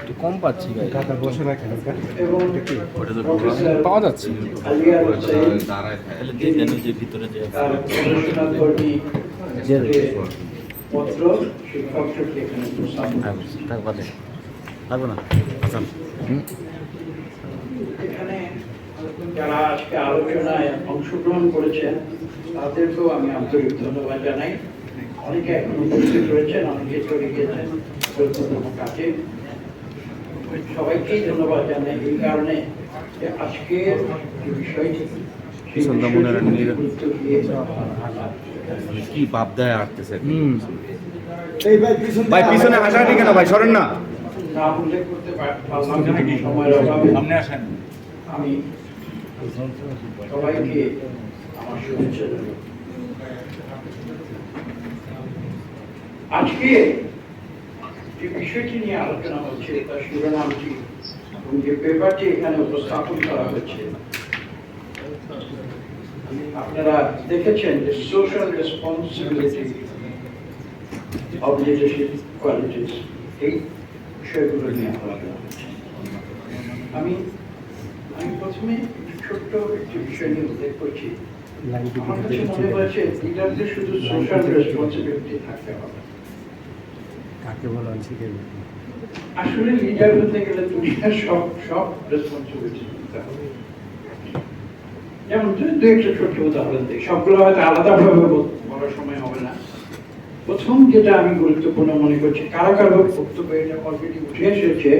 একটু কম পাচ্ছি পাওয়া যাচ্ছে। থাকব না? আচ্ছা এখানে যারা আজকে আলোচনায় অংশগ্রহণ করেছেন তাদেরকেও আমি আন্তরিক ধন্যবাদ জানাই। অনেকে এখন উপস্থিত রয়েছেন অনেকে চলে গিয়েছেন কাজে। সবাইকেই ধন্যবাদ জানাই। এই কারণে যে আজকের যে বিষয়টি দিয়ে কি ভাব দেয় আসতেছে ভাই পিছনে হাঁটাহাঁটি কেন ভাই? সরেন না। আমি সবাইকে আমার শুভেচ্ছা আজকে যে বিষয়টি নিয়ে আলোচনা হচ্ছে তার শিরোনামটি এবং যে পেপারটি এখানে উপস্থাপন করা হচ্ছে আপনারা দেখেছেন যে social responsibility of leadership qualities এই বিষয়গুলো নিয়ে আলোচনা হচ্ছে। আমি আমি প্রথমে ছোট্ট একটি বিষয় নিয়ে উল্লেখ করছি। আমার কাছে মনে হয়েছে লিডারদের শুধু সোশ্যাল রেসপন্সিবিলিটি থাকতে হবে। কাকে বলা শিখে আসলে লিডার হতে গেলে দুনিয়ার সব সব রেসপন্সিবিলিটি যেমন দু দু একটা ছোট্ট উদাহরণ দিই, সবগুলো হয়তো আলাদাভাবে বল- বলার সময় হবে না। প্রথম যেটা আমি গুরুত্বপূর্ণ মনে করছি, কারা কারও বক্তব্য এটা অলরেডি উঠে এসেছে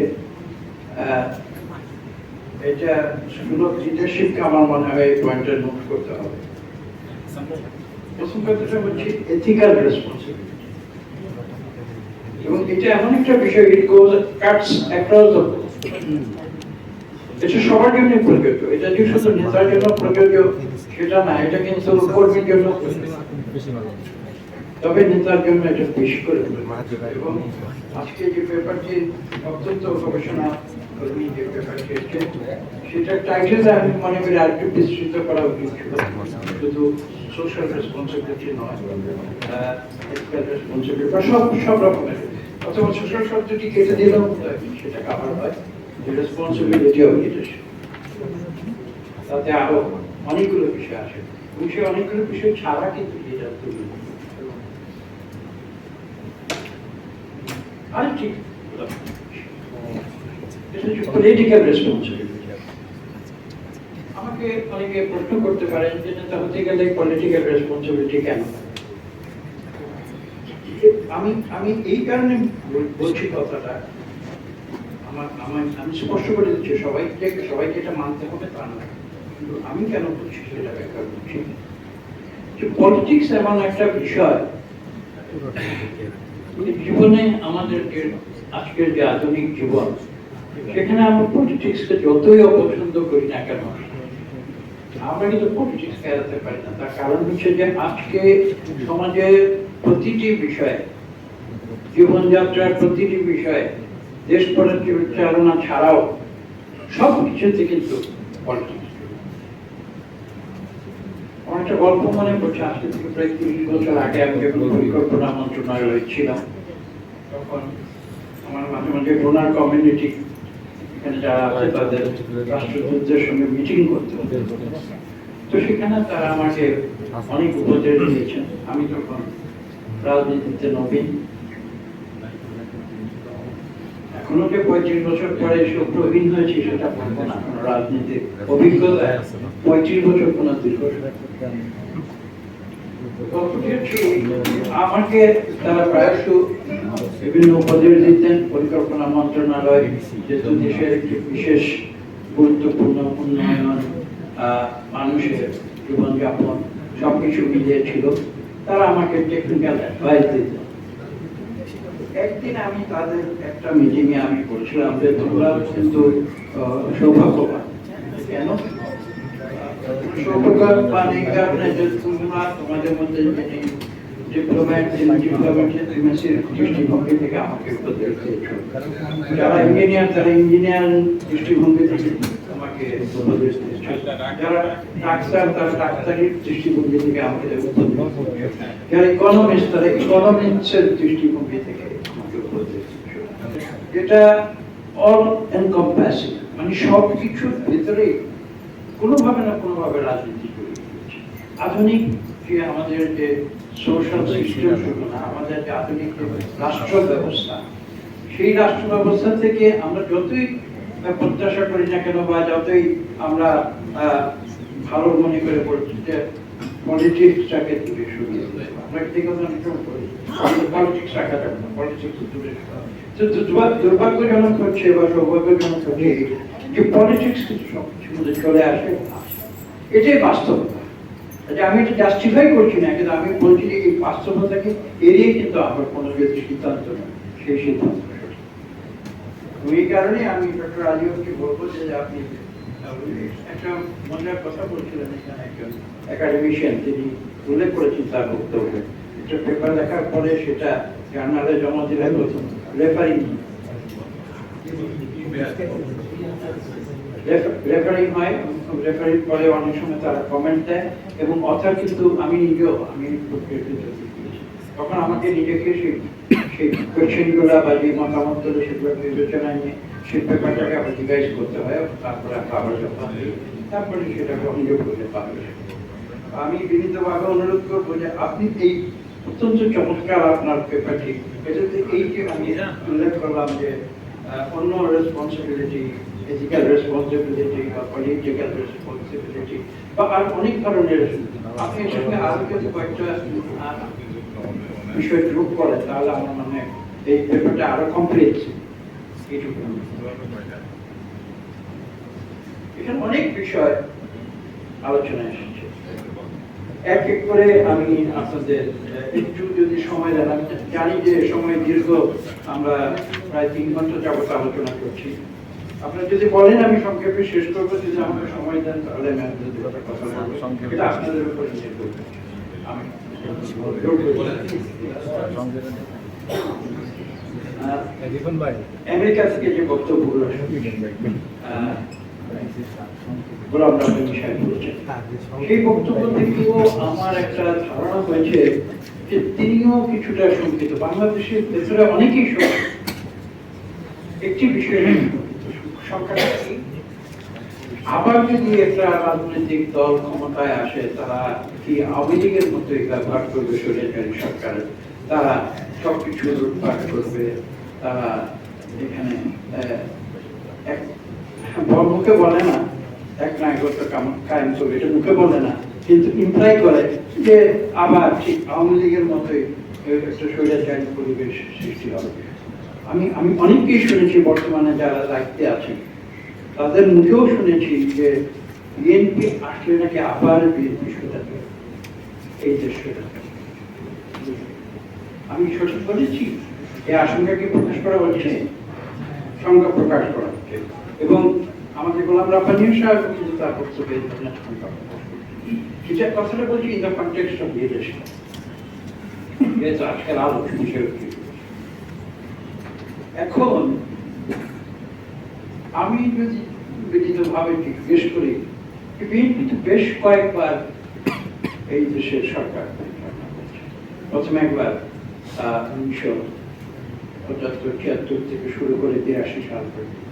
এটা স্কুল লিডারশিপকে আমার মনে হয় এই পয়েন্টটা নোট করতে হবে। প্রথম কথাটা হচ্ছে এথিক্যাল রেসপন্সিবিলিটি এবং এটা এমন একটা বিষয় it goes cuts across the এটা সবার জন্য প্রযোজ্য, এটা যে শুধু নেতার জন্য প্রযোজ্য, সেটা না, এটা কিন্তু কর্মীর জন্য তবে নেতার জন্য এটা বেশি করে এবং আজকে যে পেপারটি অত্যন্ত গবেষণা কর্মী সেটার টাইটেল আমি মনে করি আরেকটু বিস্তৃত করা উচিত শুধু সোশ্যাল রেসপন্সিবিলিটি নয় বা সব সব রকমের। অথবা সোশ্যাল শব্দটি কেটে দিলেও সেটা কাভার হয় রেসপন্সিবিলিটি তাতে আরও অনেকগুলো বিষয় আসে। এবং সেই অনেকগুলো বিষয় ছাড়া কিন্তু লিডার তৈরি হয়। আরেকটি পলিটিক্যাল রেসপন্সিবিলিটি আমাকে অনেকে প্রশ্ন করতে পারেন যে নেতা হতে গেলে পলিটিক্যাল রেসপন্সিবিলিটি কেন? আমি আমি এই কারণে বলছি কথাটা। আমার আমার, আমি স্পষ্ট করে দিচ্ছি, সবাইকে সবাইকে এটা মানতে হবে তা না কিন্তু আমি কেন বলছি সেটা ব্যাখ্যা করছি? যে পলিটিক্স এমন একটা বিষয় জীবনে আমাদের যে আজকের যে আধুনিক জীবন, সেখানে আমরা পলিটিক্সকে যতই অপছন্দ করি না কেন আমরা কিন্তু পলিটিক্স এড়াতে পারি না। তার কারণ হচ্ছে যে আজকে সমাজে প্রতিটি বিষয়ে, জীবনযাত্রার প্রতিটি বিষয়ে, দেশ পরিচালনা ছাড়াও সব কিছুতে কিন্তু পলিটিক্স একটা গল্প মনে পড়ছে, আজকে থেকে প্রায় তিরিশ বছর আগে আমি যখন পরিকল্পনা মন্ত্রণালয়ে ছিলাম, তখন আমার মাঝে মাঝে ডোনার কমিউনিটি এখানে যারা আছে তাদের রাষ্ট্রদূতদের মিটিং করতে। তো সেখানে তারা আমাকে অনেক উপদেশ দিয়েছেন। আমি তখন রাজনীতিতে নবীন এখনও যে পঁয়ত্রিশ বছর পরে এসে প্রবীণ হয়েছি সেটা বলব না। কারণ রাজনীতির অভিজ্ঞতা পঁয়ত্রিশ বছর কোনো দীর্ঘ আমাকে তারা প্রায়শ বিভিন্ন উপদেশ দিতেন, পরিকল্পনা মন্ত্রণালয়, যেহেতু দেশের একটি বিশেষ গুরুত্বপূর্ণ উন্নয়ন মানুষের জীবনযাপন সবকিছু মিলিয়ে ছিল। তারা আমাকে টেকনিক্যাল অ্যাডভাইস দিতেন একদিন আমি তাদের একটা মিটিং এ আমি বলছিলাম যে, তোমরা কিন্তু সৌভাগ্যবান। কেন? সৌভাগ্যবান এই তোমরা তোমাদের মধ্যে ডিপ্লোম্যাট দৃষ্টিভঙ্গি থেকে আমাকে উপদেশ দিয়েছ যারা ইঞ্জিনিয়ার তারা ইঞ্জিনিয়ার দৃষ্টিভঙ্গি থেকে আমাকে দিয়েছেন যারা ডাক্তার তারা দৃষ্টিভঙ্গি থেকে আমাকে উত্তর দিয়েছেন। যারা ইকোনমিস্ট তারা ইকোনমিক্সের দৃষ্টিভঙ্গি থেকে আমাকে। এটা অল মানে সব কিছুর ভিতরে কোনোভাবে না কোনোভাবে রাজনীতি রয়েছে। আধুনিক যে আমাদের যে সেই রাষ্ট্র ব্যবস্থা থেকে আমরা যতই প্রত্যাশা করি না কেন বা যতই আমরা ভালো মনে করে বলছি যে পলিটিক্সটাকে দূরে সরিয়ে পলিটিক্স দুর্ভাগ্যজনক হচ্ছে বা সৌভাগ্যজনক হচ্ছে যে পলিটিক্স চলে আসে। এটাই বাস্তবতা। যে আমি এটা জাস্টিফাই করছি না, কিন্তু আমি বলছি যে এই বাস্তবতাকে এড়িয়ে কিন্তু আমার কোনো যদি সিদ্ধান্ত নেই, সেই সিদ্ধান্ত। এই কারণে আমি ডক্টর আলিওকে বলব যে আপনি একটা মজার কথা বলছিলেন এখানে একজন একাডেমিশিয়ান তিনি উল্লেখ করেছেন তার বক্তব্যে একটা পেপার লেখার পরে সেটা জার্নালে জমা দিলে রেফারিং রেফারিং হয় রেফারিং পরে অনেক সময় তারা কমেন্ট দেয় এবং অথার কিন্তু আমি নিজেও, আমি তখন আমাকে নিজেকে সেই সেই কোয়েশ্চেনগুলো বা যে মতামতগুলো সেগুলো বিবেচনায় নিয়ে সেই পেপারটাকে আবার রিভাইজ করতে হয়, তারপরে আবার দিই। তারপরে সেটা গ্রহণযোগ্য করতে পারবে আমি বিনীতভাবে অনুরোধ করব যে আপনি এই অত্যন্ত চমৎকার আপনার পেপারটি এটাতে এই যে আমি উল্লেখ করলাম যে অন্য রেসপন্সিবিলিটি এথিক্যাল রেসপন্সিবিলিটি বা পলিটিক্যাল রেসপন্সিবিলিটি বা আর অনেক ধরনের আপনি এর সঙ্গে আরও যদি কয়েকটা বিষয় যোগ করেন, তাহলে আমার মনে এই পেপারটা আরও কমপ্লিট এখানে অনেক বিষয় আলোচনায় এসেছে। এক এক করে আমি আপনাদের একটু যদি সময় দেন জানি যে সময় দীর্ঘ, আমরা প্রায় তিন ঘণ্টা যাবত আলোচনা করছি। আপনারা যদি বলেন আমি সংক্ষেপে শেষ করব যদি আমাকে সময় দেন তাহলে আমি আপনাদের উপর। আমি আমেরিকা থেকে যে বক্তব্যগুলো গোলাম রহমান সাহেব বলছেন সেই বক্তব্য থেকেও আমার একটা ধারণা হয়েছে যে তিনিও কিছুটা শঙ্কিত। বাংলাদেশের ভেতরে অনেকেই শঙ্কিত। একটি বিষয়। আবার যদি একটা রাজনৈতিক দল ক্ষমতায় আসে, তারা কি আওয়ামী লীগের ব্যবহার করবে স্বৈরাচারী সরকার? তারা সবকিছু লুটপাট করবে, তারা এখানে মুখে বলে না, এক কাম- কায়েম করবে, এটা মুখে বলে না, কিন্তু ইমপ্লাই করে যে আবার ঠিক আওয়ামী লীগের মতোই একটা স্বৈরাচারী পরিবেশ সৃষ্টি হবে। আমি আমি অনেককেই শুনেছি বর্তমানে যারা দায়িত্বে আছেন। তাদের মুখেও শুনেছি যে বিএনপি আসলে নাকি আবার বিএনপি সোজাতে এই দেশ আমি সঠিক বলেছি? এই আশঙ্কাকে প্রকাশ করা হচ্ছে? সংখ্যা প্রকাশ করা হচ্ছে। এবং আমাদের গোলাম রাব্বানি সাহেব কিন্তু তার বক্তব্যে ধরনের। কথাটা বলছি in the context of leadership যেহেতু আজকাল আলোচ্য বিষয় হচ্ছে। এখন আমি যদি বিনীতভাবে জিজ্ঞেস করি যে বিএনপি তো বেশ কয়েকবার এই দেশের সরকার প্রথমে একবার উনিশশো পঁচাত্তর, ছিয়াত্তর থেকে শুরু করে তিরাশি সাল পর্যন্ত।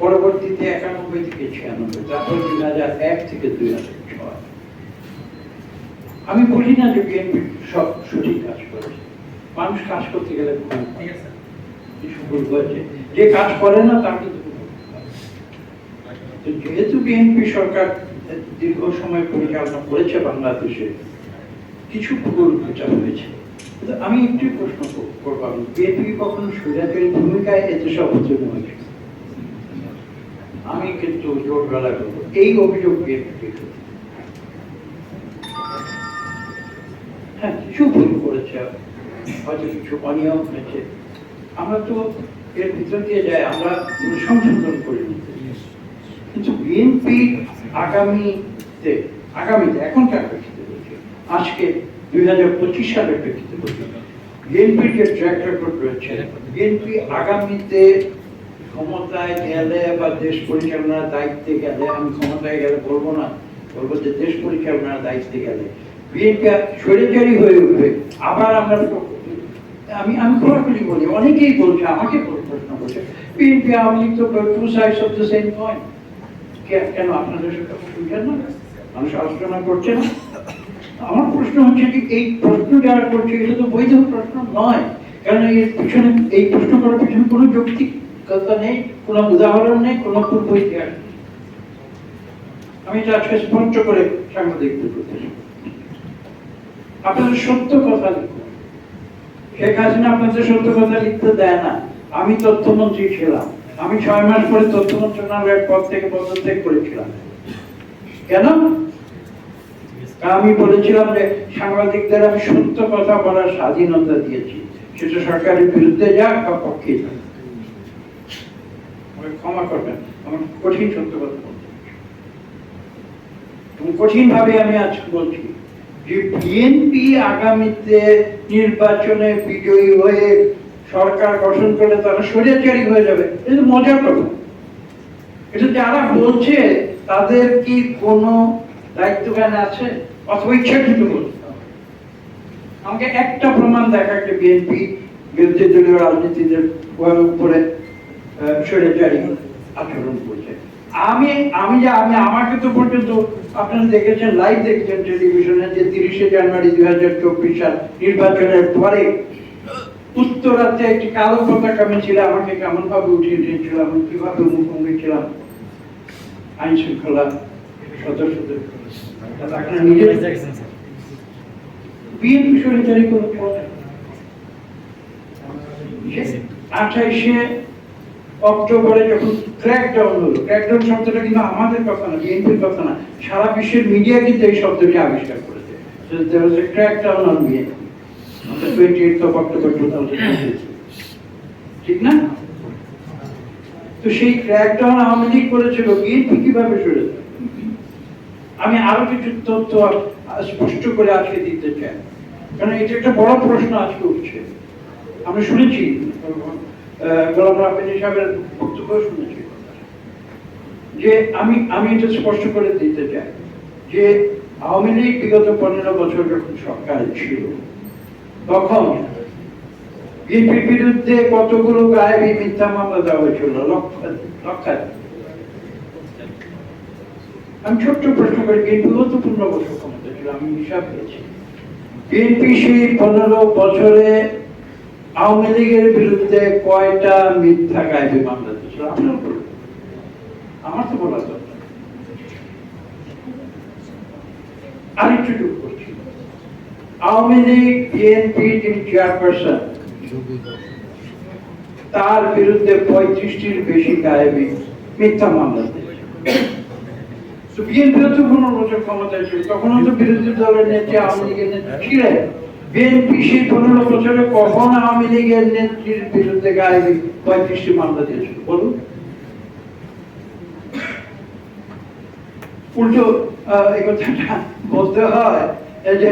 পরবর্তীতে একানব্বই থেকে ছিয়ানব্বই, তারপর দুই হাজার এক থেকে দুই হাজার ছয়। আমি বলি না যে বিএনপি সব সঠিক কাজ করেছে। মানুষ কাজ করতে গেলে ভুল করে। ভুল করেছে যে কাজ করে না, তার কিন্তু। তো যেহেতু বিএনপি সরকার দীর্ঘ সময় পরিচালনা করেছে বাংলাদেশে, কিছু ভুল বিচার হয়েছে আমি একটু প্রশ্ন করব, আমি বিএনপি কখনো স্বৈরাচারী ভূমিকায় সব অবতীর্ণ হয়েছে? আমি কিন্তু জোর গলা করব। এই অভিযোগ বিএনপি হ্যাঁ কিছু ভুল করেছে, হয়তো কিছু অনিয়ম হয়েছে। আমরা তো এর ভিতর দিয়ে যাই, আমরা সংশোধন করে নিতে কিন্তু বিএনপি আগামীতে আগামীতে, এখনকার প্রেক্ষিতে আজকে দুই হাজার পঁচিশ সালের প্রেক্ষিতে বিএনপির যে ট্র্যাক রেকর্ড রয়েছে বিএনপি আগামীতে ক্ষমতায় গেলে বা দেশ পরিচালনার দায়িত্বে গেলে, আমি ক্ষমতায় গেলে বলব না, বলব যে দেশ পরিচালনার দায়িত্বে গেলে বিএনপি স্বৈরাচারী হয়ে উঠবে, আবার আমরা আমি আমি খোলাখুলি বলি, অনেকেই বলছে আমাকে প্রশ্ন করছে। বিএনপি আওয়ামী লীগ তো two sides of the same point কেন আপনাদের শুনছেন না? মানুষ আলোচনা করছে না। আমার প্রশ্ন হচ্ছে এই প্রশ্ন যারা করছে, এটা তো বৈধ প্রশ্ন নয়। কারণ এর পিছনে, এই প্রশ্ন করার পিছনে কোনো যৌক্তিকতা নেই, কোনো উদাহরণ নেই, কোনো পূর্ব ইতিহাস আমি এটা আজকে স্পষ্ট করে সাংবাদিকদের করতে আপনাদের সত্য কথা লিখুন। শেখ হাসিনা আপনাদের সত্য কথা লিখতে দেয় না, আমি তথ্যমন্ত্রী ছিলাম। আমি ছয় মাস পরে তথ্য মন্ত্রণালয়ের পদ থেকে পদত্যাগ করেছিলাম। কেন? আমি বলেছিলাম যে সাংবাদিকদের আমি সত্য কথা বলার স্বাধীনতা দিয়েছি। সেটা সরকারের বিরুদ্ধে যাক বা পক্ষে যাক। ক্ষমা করবেন, আমার কঠিন সত্য কথা বলতে কঠিন ভাবে আমি আজ বলছি। যে বিএনপি আগামীতে নির্বাচনে বিজয়ী হয়ে সরকার গঠন তারা স্বৈরাচারী হয়ে যাবে। এটা এটা যারা বলছে, তাদের কি কোনো দায়িত্ব জ্ঞান আছে? অথবা ইচ্ছাকৃত বলছে? আমাকে একটা প্রমাণ দেখা যে বিএনপি বিরোধী দলীয় রাজনীতিদের উপরে স্বৈরাচারী আচরণ করছে। আমি আমি যে আমি আমাকে তো পর্যন্ত আপনারা দেখেছেন লাইভ দেখেছেন টেলিভিশনে যে তিরিশে জানুয়ারি দুই হাজার চব্বিশ সাল নির্বাচনের পরে উত্তরাতে একটি কালো পতাকা ছিল আমাকে কেমন ভাবে উঠিয়ে দিয়েছিল আমি কীভাবে মুখোমুখি ছিলাম? আইন শৃঙ্খলা সদস্যদের বিএনপি সরিচারি করে আঠাইশে অক্টোবরে যখন ক্র্যাকডাউন হলো ক্র্যাকডাউন শব্দটা কিন্তু আমাদের কথা না বিএনপির কথা না, সারা বিশ্বের মিডিয়া কিন্তু এই শব্দটি আবিষ্কার করেছে। BNP on the 28th of October 2022 ঠিক না? তো সেই ক্র্যাকডাউন আওয়ামী লীগ করেছিল বিএনপি কীভাবে সরেছে আমি আরও কিছু তথ্য স্পষ্ট করে আজকে দিতে চাই। কারণ এটা একটা বড় প্রশ্ন আজকে উঠছে। আমরা শুনেছি গোলাম রাফেজি সাহেবের বক্তব্য শুনেছি। যে আমি আমি এটা স্পষ্ট করে দিতে চাই যে আওয়ামী লীগ বিগত পনেরো বছর যখন সরকার ছিল, তখন বিএনপির বিরুদ্ধে কতগুলো গায়েবী মিথ্যা মামলা দেওয়া হয়েছিল? আমি ছোট্ট প্রশ্ন করি বিএনপি তো পনেরো বছর ক্ষমতা ছিল, আমি হিসাব পেয়েছি বিএনপি সেই পনেরো বছরে আওয়ামী লীগের বিরুদ্ধে কয়টা মিথ্যা গায়েবী মামলা আপনার আমার তো বলা দরকার আরেকটু যোগ করছি। আওয়ামী লীগ বিএনপি চেয়ারপারসন, তার বিরুদ্ধে পঁয়ত্রিশটির বেশি গায়েবী মিথ্যা মামলা বিএনপিও তো পনেরো বছর ক্ষমতায় ছিল। তখনও তো বিরোধী দলের নেত্রী আওয়ামী লীগের নেত্রী ছিলেন। পনেরো বছরে কখন আওয়ামী লীগের নেত্রীর বিরুদ্ধে গায়েবী পঁয়ত্রিশটি মামলা দিয়েছিল? বলুন। উল্টো এই কথাটা বলতে হয় যে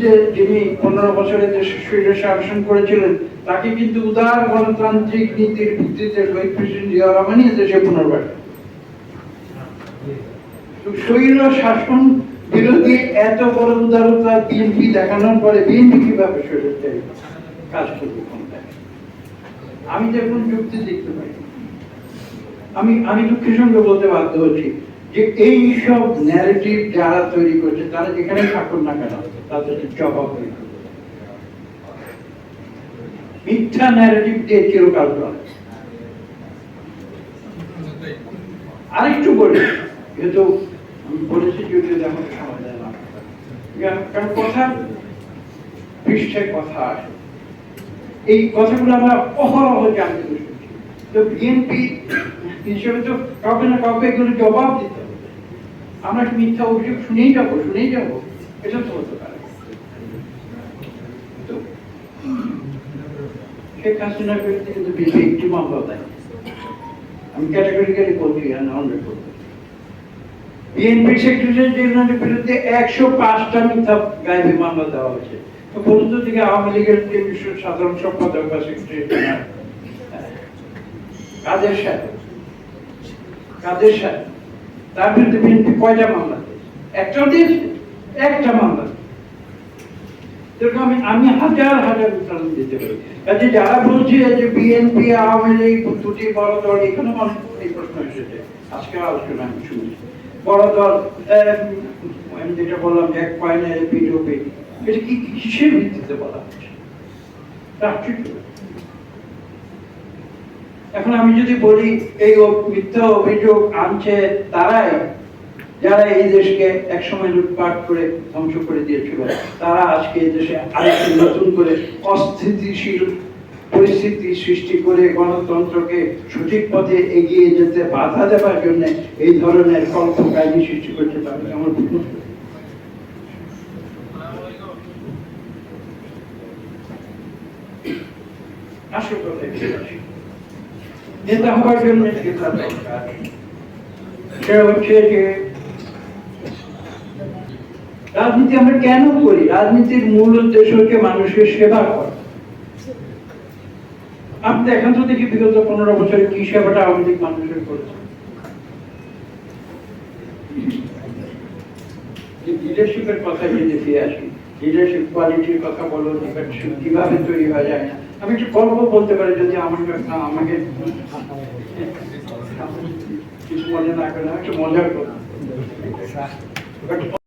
যে যিনি পনেরো বছরে দেশ শৈল শাসন করেছিলেন, তাকে কিন্তু উদার গণতান্ত্রিক নীতির ভিত্তিতে শহীদ প্রেসিডেন্ট জিয়া রহমানই দেশে শৈল শাসন বিরোধী এত বড় উদারতা বিএনপি দেখানোর পরে বিএনপি কীভাবে স্বৈরাচারী কাজ করবে? আমি দেখুন যুক্তি দেখতে পাই আমি আমি দুঃখের সঙ্গে বলতে বাধ্য হচ্ছি যে এই সব ন্যারেটিভ যারা তৈরি করছে, তারা যেখানে থাকুন না কেন, তাদের জবাব। মিথ্যা ন্যারেটিভ দিয়ে চিরকাল চলে আরেকটু বলি, যেহেতু আমি বলেছি যদিও না। কারণ- কথা পৃষ্ঠায় কথা আসে। এই কথাগুলো আমরা অহরহ জানতে শুনছি তো বিএনপি হিসেবে তো কাউকে না কাউকে এগুলো জবাব দিতে হবে। আমরা মিথ্যা অভিযোগ শুনেই যাব শুনেই যাব? এটা তো হতে পারে। তো, শেখ হাসিনার কিন্তু একটি মামলা দেয় আমি ক্যাটাগরিক্যালি বলছি হান্ড্রেড বিএনপি সেক্রেটারি জেনারেলের বিরুদ্ধে একশো পাঁচটা মিথ্যা গায়েবী মামলা দেওয়া হয়েছে। দিকে আওয়ামী লীগের যে বিশ্ব সাধারণ সম্পাদক বা সেক্রেটারি জেনারেল কাদের কাদের তার বিরুদ্ধে বিএনপি কয়টা মামলা দিয়েছে? একটা মামলা আমি আমি হাজার হাজার উদাহরণ দিতে পারি। কাজে যারা বলছে যে বিএনপি আওয়ামী লীগ, দুটি বড় দল, এখানে অনেক এই প্রশ্ন এসেছে। আজকে আলোচনা আমি শুনেছি। বড় দল আমি যেটা বললাম এক পয়েন্টে এটা কি কিসের ভিত্তিতে বলা হচ্ছে? এখন আমি যদি বলি, এই মিথ্যা অভিযোগ আনছে তারাই, যারা এই দেশকে একসময় লুটপাট করে ধ্বংস করে দিয়েছিল, তারা আজকে এই দেশে আরেকটি নতুন করে অস্থিতিশীল পরিস্থিতি সৃষ্টি করে গণতন্ত্রকে সঠিক পথে এগিয়ে যেতে বাধা দেওয়ার জন্য এই ধরনের কল্প কাহিনী সৃষ্টি করতে পারে। আমার? নেতা হওয়ার জন্য সেটা হচ্ছে যে রাজনীতি আমরা কেন করি? রাজনীতির মূল উদ্দেশ্য হচ্ছে মানুষের সেবা করা। আপনি দেখেন তো দেখি বিগত পনেরো বছরে কি সেবাটা লীগ মানুষের করেছে লিডারশিপের কথা যদি ফিরে আসি লিডারশিপ কোয়ালিটির কথা বলো লিডারশিপ কীভাবে তৈরি হয়ে যায়? আমি একটু গল্প বলতে পারি যদি আমার আমাকে কিছু না আমি একটু মজার কথা।